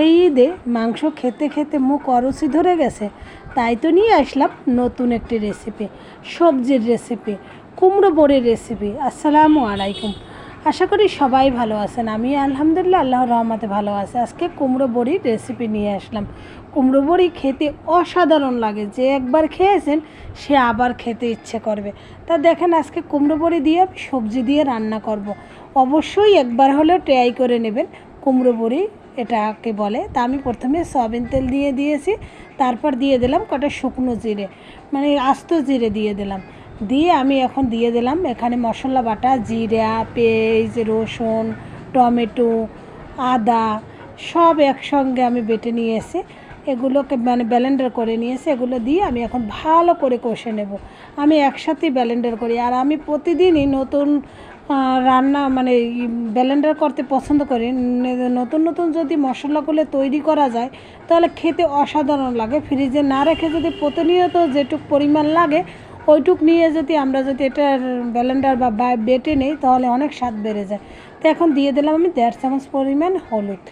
এই ঈদে মাংস খেতে খেতে মুখ অরুচি ধরে গেছে। তাই তো নিয়ে আসলাম নতুন একটি রেসিপি সবজির রেসিপি কুমড়ো বড়ির রেসিপি আসসালামু আলাইকুম। আশা করি সবাই ভালো আছেন। আমি আলহামদুলিল্লাহ আল্লাহর রহমাতে ভালো আছে। আজকে কুমড়ো বড়ির রেসিপি নিয়ে আসলাম। কুমড়ো বড়ি খেতে অসাধারণ লাগে। যে একবার খেয়েছেন, সে আবার খেতে ইচ্ছে করবে। তা দেখেন, আজকে কুমড়ো বড়ি দিয়ে সবজি দিয়ে রান্না করব। অবশ্যই একবার হলেও ট্রাই করে নেবেন। কুমড়ো বড়ি, এটাকে বলে। তা আমি প্রথমে সয়াবিন তেল দিয়ে দিয়েছি, তারপর দিয়ে দিলাম কটা শুকনো জিরে মানে আস্ত জিরে দিয়ে দিলাম। দিয়ে আমি এখন দিয়ে দিলাম এখানে মশলা বাটা, জিরা, পেঁয়াজ, রসুন, টমেটো, আদা, সব একসঙ্গে আমি বেটে নিয়ে এসে এগুলোকে মানে ব্যালেন্ডার করে নিয়েছে, এগুলো দিয়ে আমি এখন ভালো করে কষে নেব। আমি একসাথেই ব্যালেন্ডার করি। আর আমি প্রতিদিনই নতুন রান্না মানে ব্যালেন্ডার করতে পছন্দ করি। নতুন নতুন যদি মশলাগুলো তৈরি করা যায়, তাহলে খেতে অসাধারণ লাগে। ফ্রিজে না রেখে যদি প্রতিনিয়ত যেটুক পরিমাণ লাগে ওইটুক নিয়ে যদি আমরা যদি এটার ব্যালেন্ডার বা বেটে নেই, তাহলে অনেক স্বাদ বেড়ে যায়। তো এখন দিয়ে দিলাম আমি দেড় চামচ পরিমাণ হলুদ।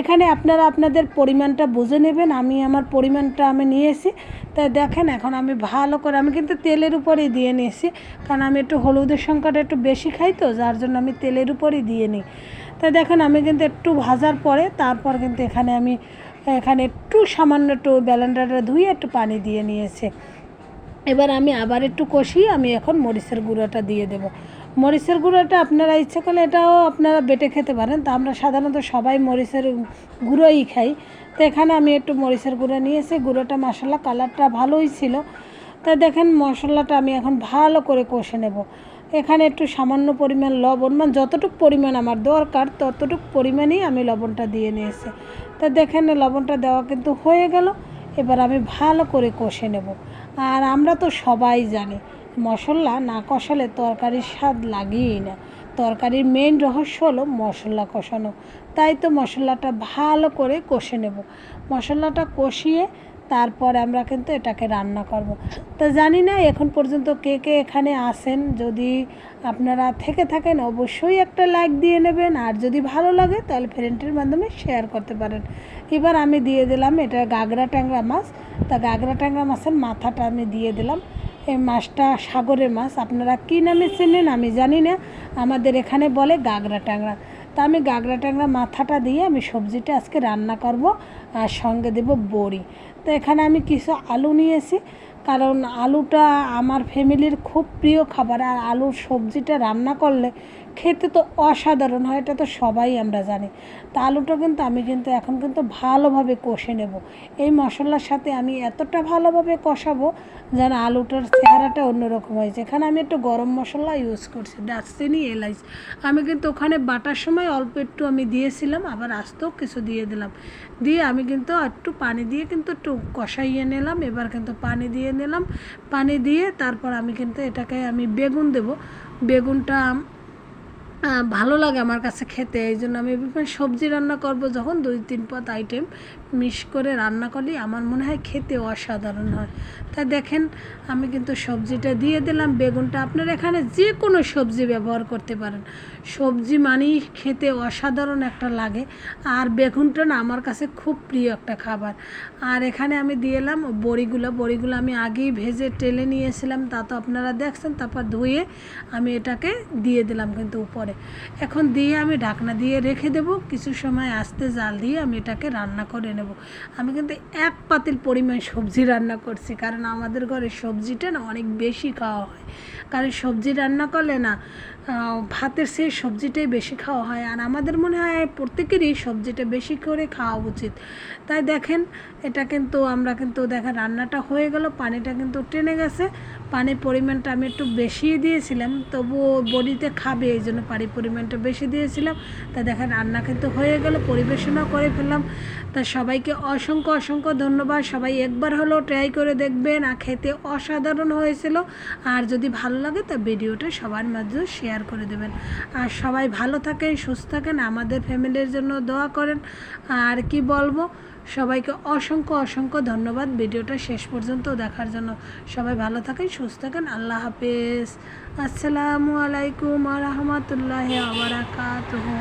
এখানে আপনারা আপনাদের পরিমাণটা বুঝে নেবেন। আমি আমার পরিমাণটা আমি নিয়েছি। তাই দেখেন এখন আমি ভালো করে, আমি কিন্তু তেলের উপরেই দিয়ে নিয়েছি। কারণ আমি একটু হলুদের সংখ্যাটা একটু বেশি খাই তো, যার জন্য আমি তেলের উপরেই দিয়ে নিই। তাই দেখেন আমি কিন্তু একটু ভাজার পরে, তারপর কিন্তু এখানে আমি, এখানে একটু সামান্য একটু ব্যালেন্ডারটা ধুয়ে একটু পানি দিয়ে নিয়েছি। এবার আমি আবার একটু কষিয়ে আমি এখন মরিচের গুঁড়োটা দিয়ে দেব। মরিচের গুঁড়োটা আপনারা ইচ্ছে করলে এটাও আপনারা বেটে খেতে পারেন। তা আমরা সাধারণত সবাই মরিচের গুঁড়োই খাই। তো এখানে আমি একটু মরিচের গুঁড়ো নিয়েছি। গুঁড়োটা মশলা কালারটা ভালোই ছিল। তা দেখেন মশলাটা আমি এখন ভালো করে কষে নেব। এখানে একটু সামান্য পরিমাণ লবণ মানে যতটুকু পরিমাণ আমার দরকার, ততটুকু পরিমাণেই আমি লবণটা দিয়ে নিয়েছি। তা দেখেন লবণটা দেওয়া কিন্তু হয়ে গেল। এবার আমি ভালো করে কষে নেব। আর আমরা তো সবাই জানি, মশলা না কষালে তরকারির স্বাদ লাগেই না। তরকারির মেন রহস্য হলো মশলা কষানো। তাই তো মশলাটা ভালো করে কষে নেব। মশলাটা কষিয়ে তারপর আমরা কিন্তু এটাকে রান্না করব। তো জানি না এখন পর্যন্ত কে কে এখানে আসেন যদি আপনারা থেকে থাকেন অবশ্যই একটা লাইক দিয়ে নেবেন। আর যদি ভালো লাগে তাহলে ফ্রেন্ডের মাধ্যমে শেয়ার করতে পারেন। এবার আমি দিয়ে দিলাম এটা গাগরা ট্যাংরা মাছ। তা গাগরা ট্যাংরা মাছের মাথাটা আমি দিয়ে দিলাম। এই মাছটা সাগরের মাছ। আপনারা কী নামে চেনেন আমি জানি না। আমাদের এখানে বলে গাগরা ট্যাংরা। তা আমি গাগরা টাগরা মাথাটা দিয়ে আমি সবজিটা আজকে রান্না করব আর সঙ্গে দেব বড়ি। তো এখানে আমি কিছু আলু নিয়েছি। কারণ আলুটা আমার ফ্যামিলির খুব প্রিয় খাবার আর আলুর সবজিটা রান্না করলে খেতে তো অসাধারণ হয়, এটা তো সবাই আমরা জানি। তা আলুটা কিন্তু আমি কিন্তু এখন কিন্তু ভালোভাবে কষে নেব। এই মশলার সাথে আমি এতটা ভালোভাবে কষাবো যেন আলুটার চেহারাটা অন্যরকম হয়েছে এখানে আমি একটু গরম মশলা ইউজ করছি, দারচিনি, এলাইচ। আমি কিন্তু ওখানে বাটার সময় অল্প একটু আমি দিয়েছিলাম, আবার আস্তেও কিছু দিয়ে দিলাম। দিয়ে আমি কিন্তু একটু পানি দিয়ে কিন্তু একটু কষাইয়ে নিলাম। এবার কিন্তু পানি দিয়ে নিলাম পানি দিয়ে তারপর আমি কিন্তু এটাকে আমি বেগুন দেব। বেগুনটা ভালো লাগে আমার কাছে খেতে। এই জন্য আমি বিভিন্ন সবজি রান্না করব, যখন দুই, তিন পদ আইটেম মিক্স করে রান্না করলে আমার মনে হয় খেতে অসাধারণ হয়। তাই দেখেন, আমি কিন্তু সবজিটা দিয়ে দিলাম, বেগুনটা আপনার এখানে যে কোনো সবজি ব্যবহার করতে পারেন। সবজি মানেই খেতে অসাধারণ একটা লাগে। আর বেগুনটা না আমার কাছে খুব প্রিয় একটা খাবার। আর এখানে আমি দিয়ে এলাম বড়িগুলো। বড়িগুলো আমি আগেই ভেজে টেলে নিয়েছিলাম, তা তো আপনারা দেখছেন, তারপর ধুয়ে আমি এটাকে দিয়ে দিলাম কিন্তু উপরে। এখন দিয়ে আমি ঢাকনা দিয়ে রেখে দেব, কিছু সময় আস্তে জাল দিয়ে আমি এটাকে রান্না করে নেব। আমি কিন্তু এক পাতিল পরিমাণ সবজি রান্না করছি, কারণ আমাদের ঘরে সবজিটা না অনেক বেশি খাওয়া হয়। কারণ সবজি রান্না করলে না ভাতের সেই সবজিটাই বেশি খাওয়া হয়। আর আমাদের মনে হয় প্রত্যেকেরই সবজিটা বেশি করে খাওয়া উচিত। তাই দেখেন, এটা কিন্তু আমরা কিন্তু দেখেন রান্নাটা হয়ে গেল, পানিটা কিন্তু টেনে গেছে। পানির পরিমাণটা আমি একটু বেশি দিয়েছিলাম, তবুও বডিতে খাবে, এই জন্য পানির পরিমাণটা বেশি দিয়েছিলাম। তা দেখেন রান্না কিন্তু হয়ে গেল, পরিবেশনও করে ফেললাম। তা সবাইকে অসংখ্য অসংখ্য ধন্যবাদ। সবাই একবার হলেও ট্রাই করে দেখবেন, আর খেতে অসাধারণ হয়েছিল। আর যদি ভালো লাগে, তা ভিডিওটা সবার মাঝে শেয়ার করে দেবেন। আর সবাই ভালো থাকেন, সুস্থ থাকেন, আমাদের ফ্যামিলির জন্য দোয়া করেন। আর কি বলব, সবাইকে অসংখ্য অসংখ্য ধন্যবাদ ভিডিওটা শেষ পর্যন্ত দেখার জন্য। সবাই ভালো থাকেন, সুস্থ থাকেন, আল্লাহ হাফেজ। আসসালামু আলাইকুম রহমতুল্লাহ আবরাকাতুহু